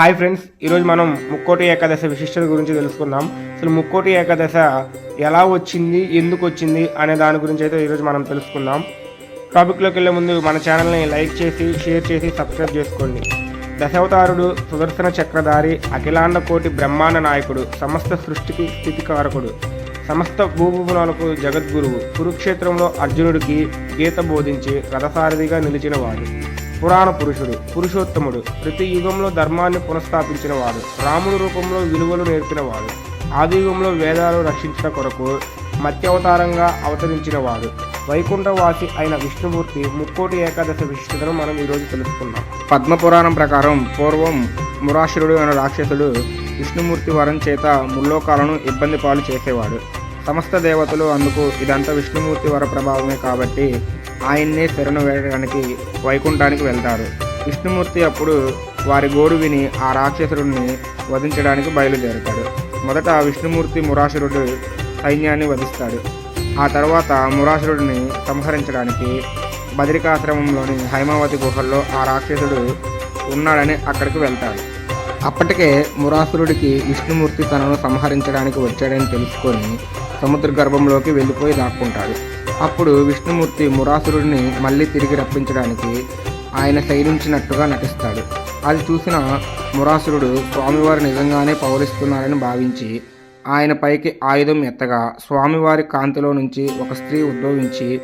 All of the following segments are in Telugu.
హాయ్ ఫ్రెండ్స్ ఈరోజు మనం ముక్కోటి ఏకాదశ విశిష్టత గురించి తెలుసుకుందాం. అసలు ముక్కోటి ఏకాదశ ఎలా వచ్చింది ఎందుకు వచ్చింది అనే దాని గురించి అయితే ఈరోజు మనం తెలుసుకుందాం. టాపిక్లోకి వెళ్ళే ముందు మన ఛానల్ని లైక్ చేసి షేర్ చేసి సబ్స్క్రైబ్ చేసుకోండి. దశావతారుడు సుదర్శన చక్రధారి అఖిలాండ కోటి బ్రహ్మాండ నాయకుడు సమస్త సృష్టికి స్థితికారకుడు సమస్త భూభువనాలకు జగద్గురువు కురుక్షేత్రంలో అర్జునుడికి గీత బోధించి రథసారథిగా నిలిచిన వాడు. పురాణ పురుషుడు పురుషోత్తముడు ప్రతి యుగంలో ధర్మాన్ని పునఃస్థాపించిన వాడు రాముడు రూపంలో విలువలు నేర్పినవాడు ఆది యుగంలో వేదాలు రక్షించిన కొరకు మత్స్యావతారంగా అవతరించిన వాడు వైకుంఠవాసి అయిన విష్ణుమూర్తి ముక్కోటి ఏకాదశి విశిష్టతను మనం ఈరోజు తెలుసుకుందాం. పద్మపురాణం ప్రకారం పూర్వం మురాశురుడు అనే రాక్షసుడు విష్ణుమూర్తి వరం చేత ముల్లోకాలను ఇబ్బంది పాలు చేసేవాడు. సమస్త దేవతలు అందుకు ఇదంతా విష్ణుమూర్తి వర ప్రభావమే కాబట్టి ఆయన్నే శరణు వేయడానికి వైకుంఠానికి వెళ్తారు. విష్ణుమూర్తి అప్పుడు వారి గోరు విని ఆ రాక్షసుడిని వధించడానికి బయలుదేరుతాడు. మొదట విష్ణుమూర్తి మురాసురుడు సైన్యాన్ని వధిస్తాడు. ఆ తర్వాత మురాసురుడిని సంహరించడానికి బదరికాశ్రమంలోని హైమావతి గుహల్లో ఆ రాక్షసుడు ఉన్నాడని అక్కడికి వెళ్తాడు. అప్పటికే మురాసురుడికి విష్ణుమూర్తి తనను సంహరించడానికి వచ్చాడని తెలుసుకొని సముద్ర గర్భంలోకి వెళ్ళిపోయి దాక్కుంటాడు. అప్పుడు విష్ణుమూర్తి మురాసురుడిని మళ్ళీ తిరిగి రప్పించడానికి ఆయన శైలించినట్టుగా నటిస్తాడు. అది చూసిన మురాసురుడు స్వామివారు నిజంగానే పౌరిస్తున్నారని భావించి ఆయన పైకి ఆయుధం ఎత్తగా స్వామివారి కాంతిలో నుంచి ఒక స్త్రీ ఉద్భవించి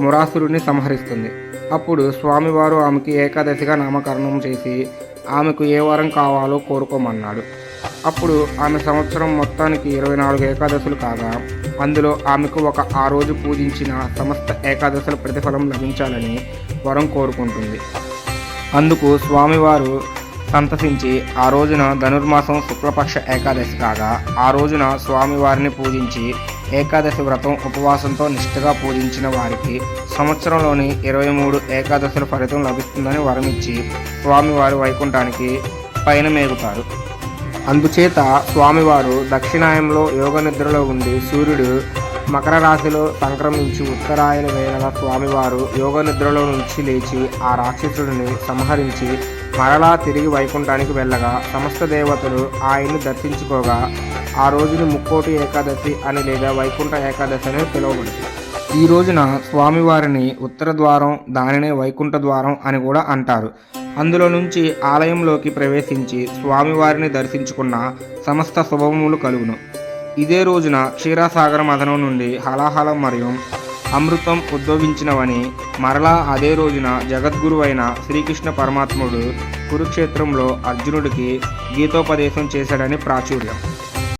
మురాసురుడిని సంహరిస్తుంది. అప్పుడు స్వామివారు ఆమెకి ఏకాదశిగా నామకరణం చేసి ఆమెకు ఏ వరం కావాలో కోరుకోమన్నాడు. అప్పుడు ఆమె సంవత్సరం మొత్తానికి ఇరవై నాలుగు ఏకాదశులు కాగా అందులో ఆమెకు ఒక ఆ రోజు పూజించిన సమస్త ఏకాదశుల ప్రతిఫలం లభించాలని వరం కోరుకుంటుంది. అందుకు స్వామివారు సంతసించి ఆ రోజున ధనుర్మాసం శుక్లపక్ష ఏకాదశి కాగా ఆ రోజున స్వామివారిని పూజించి ఏకాదశి వ్రతం ఉపవాసంతో నిష్ఠగా పూజించిన వారికి సంవత్సరంలోని ఇరవై మూడు ఏకాదశుల ఫలితం లభిస్తుందని వరమిచ్చి స్వామివారి వైకుంఠానికి పైన మేగుతారు. అందుచేత స్వామివారు దక్షిణాయంలో యోగ నిద్రలో ఉండి సూర్యుడు మకర రాశిలో సంక్రమించి ఉత్తరాయణ వేళన స్వామివారు యోగ నిద్రలో నుంచి లేచి ఆ రాక్షసుడిని సంహరించి మరలా తిరిగి వైకుంఠానికి వెళ్ళగా సమస్త దేవతలు ఆయన్ని దర్శించుకోగా ఆ రోజుని ముక్కోటి ఏకాదశి అని లేదా వైకుంఠ ఏకాదశి అని పిలువబడుతుంది. ఈ రోజున స్వామివారిని ఉత్తర ద్వారం దానినే వైకుంఠ ద్వారం అని కూడా అంటారు. అందులో నుంచి ఆలయంలోకి ప్రవేశించి స్వామివారిని దర్శించుకున్న సమస్త శుభములు కలుగును. ఇదే రోజున క్షీరసాగర మదనం నుండి హలాహలం మరియు అమృతం ఉద్భవించినవని మరలా అదే రోజున జగద్గురువైన శ్రీకృష్ణ పరమాత్ముడు కురుక్షేత్రంలో అర్జునుడికి గీతోపదేశం చేశాడని ప్రాచుర్యం.